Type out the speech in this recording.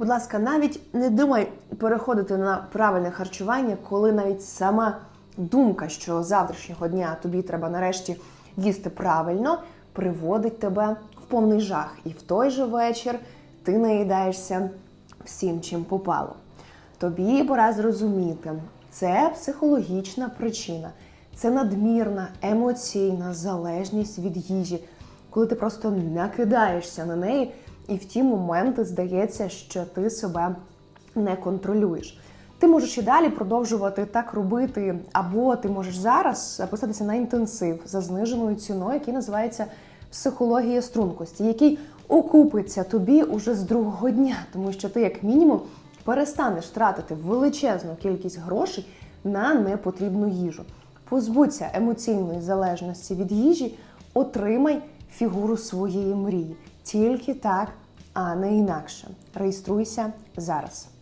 Будь ласка, навіть не думай переходити на правильне харчування, коли навіть сама думка, що завтрашнього дня тобі треба нарешті їсти правильно, приводить тебе в повний жах. І в той же вечір ти наїдаєшся всім, чим попало. Тобі пора зрозуміти, це психологічна причина, це надмірна емоційна залежність від їжі, коли ти просто накидаєшся на неї, і в ті моменти здається, що ти себе не контролюєш. Ти можеш і далі продовжувати так робити, або ти можеш зараз записатися на інтенсив за зниженою ціною, який називається психологія стрункості, який окупиться тобі уже з другого дня, тому що ти, як мінімум, перестанеш тратити величезну кількість грошей на непотрібну їжу. Позбудься емоційної залежності від їжі, отримай фігуру своєї мрії. Тільки так, а не інакше. Реєструйся зараз.